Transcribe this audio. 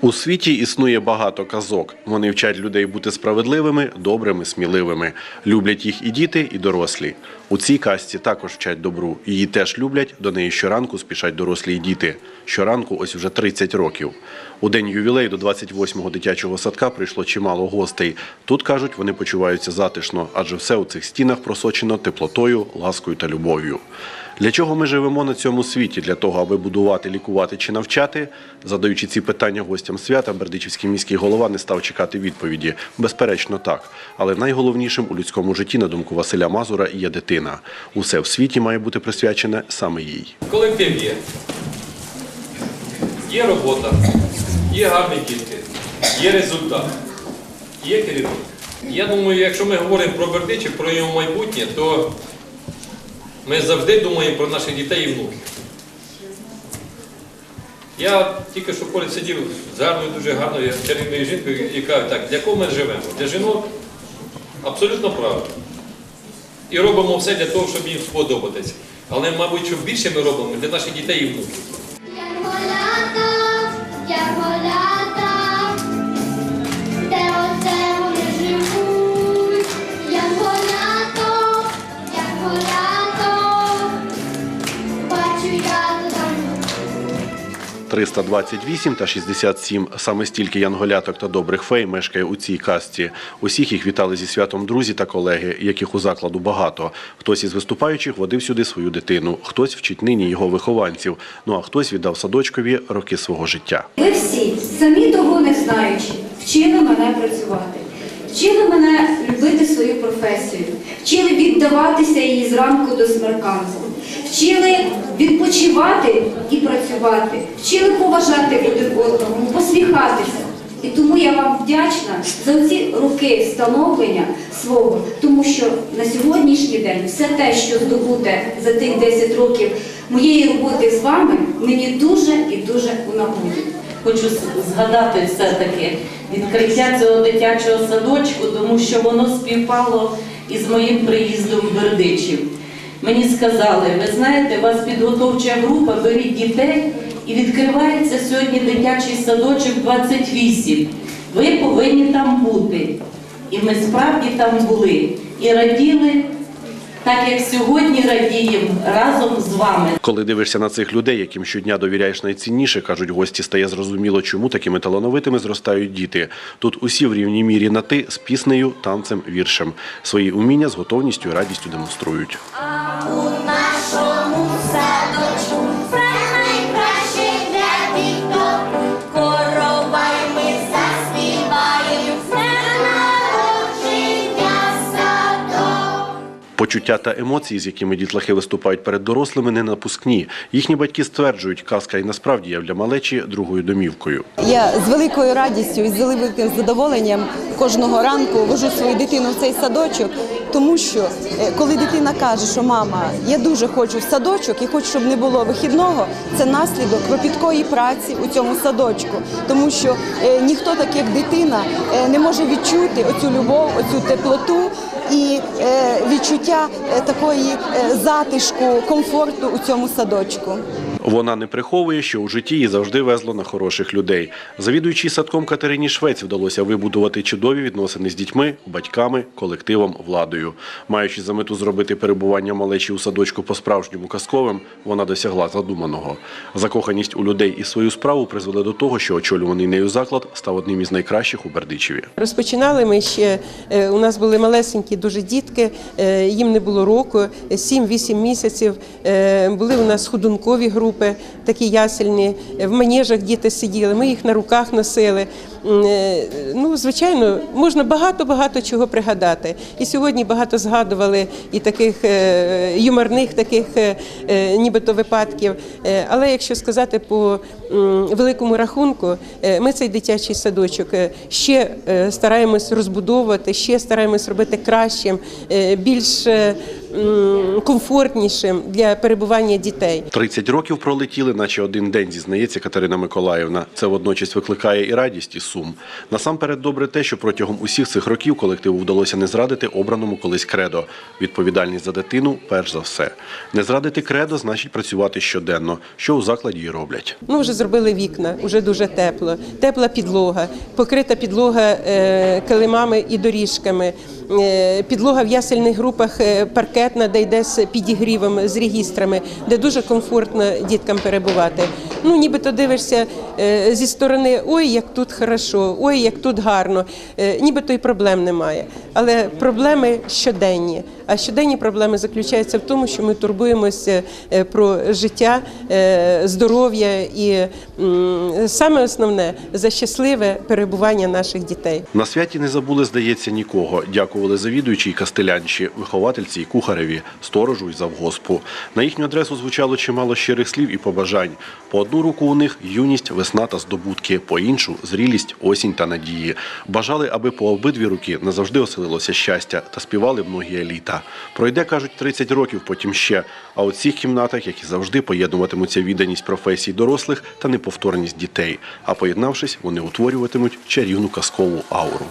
У світі існує багато казок. Вони вчать людей бути справедливими, добрими, сміливими. Люблять їх і діти, і дорослі. У цій казці також вчать добру. Її теж люблять. До неї щоранку спішать дорослі й діти. Щоранку, ось вже 30 років. У день ювілею до 28-го дитячого садка прийшло чимало гостей. Тут кажуть, вони почуваються затишно, адже все у цих стінах просочено теплотою, ласкою та любов'ю. Для чого ми живемо на цьому світі? Для того, аби будувати, лікувати чи навчати? Задаючи ці питання гостям свята, Бердичівський міський голова не став чекати відповіді. Безперечно, так. Але найголовнішим у людському житті, на думку Василя Мазура, є дитина. Усе в світі має бути присвячене саме їй. Колектив є. Є робота, є гарні дітки, є результат, є керівник. Я думаю, якщо ми говоримо про Бердичів, про його майбутнє, то ми завжди думаємо про наших дітей і внуків. Я тільки що поряд сидів з гарною, дуже гарною чарівною жінкою і кажу, так, для кого ми живемо? Для жінок абсолютно правильно. І робимо все для того, щоб їм сподобатися. Але, мабуть, що більше ми робимо для наших дітей і внуків. 328 та 67 – саме стільки янголяток та добрих фей мешкає у цій казці. Усіх їх вітали зі святом друзі та колеги, яких у закладу багато. Хтось із виступаючих водив сюди свою дитину, хтось вчить нині його вихованців, ну а хтось віддав садочкові роки свого життя. Ви всі, самі того не знаючи, вчили мене працювати, вчили мене любити свою професію, вчили віддаватися їй зранку до смерканцю, вчили відпочивати і працювати, вчили поважати один одного, посміхатися. І тому я вам вдячна за ці роки становлення свого, тому що на сьогоднішній день все те, що здобуте за тих 10 років моєї роботи з вами, мені дуже і дуже у нагоді. Хочу згадати все-таки відкриття цього дитячого садочку, тому що воно співпало із моїм приїздом в Бердичів. Мені сказали, ви знаєте, у вас підготовча група, беріть дітей і відкривається сьогодні дитячий садочок 28. Ви повинні там бути. І ми справді там були і раділи, так як сьогодні радіємо разом з вами. Коли дивишся на цих людей, яким щодня довіряєш найцінніше, кажуть гості, стає зрозуміло, чому такими талановитими зростають діти. Тут усі в рівній мірі на ти з піснею, танцем, віршем. Свої уміння з готовністю і радістю демонструють. Почуття та емоції, з якими дітлахи виступають перед дорослими, не напускні. Їхні батьки стверджують, казка і насправді є для малечі другою домівкою. Я з великою радістю і з великим задоволенням кожного ранку вожу свою дитину в цей садочок, тому що е, коли дитина каже, що мама, я дуже хочу в садочок і хочу, щоб не було вихідного, це наслідок кропіткої праці у цьому садочку, тому що е, ніхто, так як дитина, е, не може відчути оцю любов, оцю теплоту і е, відчуття е, такої е, затишку, комфорту у цьому садочку. Вона не приховує, що у житті її завжди везло на хороших людей. Завідуючій садком Катерині Швець вдалося вибудувати чудові відносини з дітьми, батьками, колективом, владою. Маючи за мету зробити перебування малечі у садочку по-справжньому казковим, вона досягла задуманого. Закоханість у людей і свою справу призвели до того, що очолюваний нею заклад став одним із найкращих у Бердичеві. Розпочинали ми ще, е, у нас були малесенькі дуже дітки, е, їм не було року, 7-8 місяців. Е, Були у нас ходункові групи, такі ясельні, в манежах діти сиділи, ми їх на руках носили. Е, Ну, звичайно, можна багато-багато чого пригадати. І сьогодні багато згадували і таких е, юморних таких е, нібито випадків. Але якщо сказати по великому рахунку, ми цей дитячий садочок ще стараємось розбудовувати, ще стараємось робити кращим, більш комфортнішим для перебування дітей. 30 років пролетіли, наче один день, зізнається Катерина Миколаївна. Це водночас викликає і радість, і сум. Насамперед, добре те, що протягом усіх цих років колективу вдалося не зрадити обраному колись кредо. Відповідальність за дитину перш за все. Не зрадити кредо значить працювати щоденно, що у закладі і роблять. Ми вже зробили вікна, вже дуже тепло. Тепла підлога, покрита підлога е, килимами і доріжками. Е, підлога в ясельних групах е, паркетна, де йде з підігрівом, з регістрами, де дуже комфортно діткам перебувати. Ну, нібито дивишся е, зі сторони, ой, як тут хорошо, ой, як тут гарно. Нібито і проблем немає. Але проблеми щоденні. А щоденні проблеми заключаються в тому, що ми турбуємося про життя, здоров'я і саме основне за щасливе перебування наших дітей. На святі не забули, здається, нікого. Дякували завідуючій кастелянші, виховательці і кухареві, сторожу й завгоспу. На їхню адресу звучало чимало щирих слів і побажань. По одну руку у них юність, весна та здобутки, по іншу зрілість, осінь та надії. Бажали, аби по обидві руки назавжди оселилося щастя та співали многі літа. Пройде, кажуть, 30 років, потім ще. А у цих кімнатах, як і завжди, поєднуватимуться відданість професій дорослих та неповторність дітей. А поєднавшись, вони утворюватимуть чарівну казкову ауру.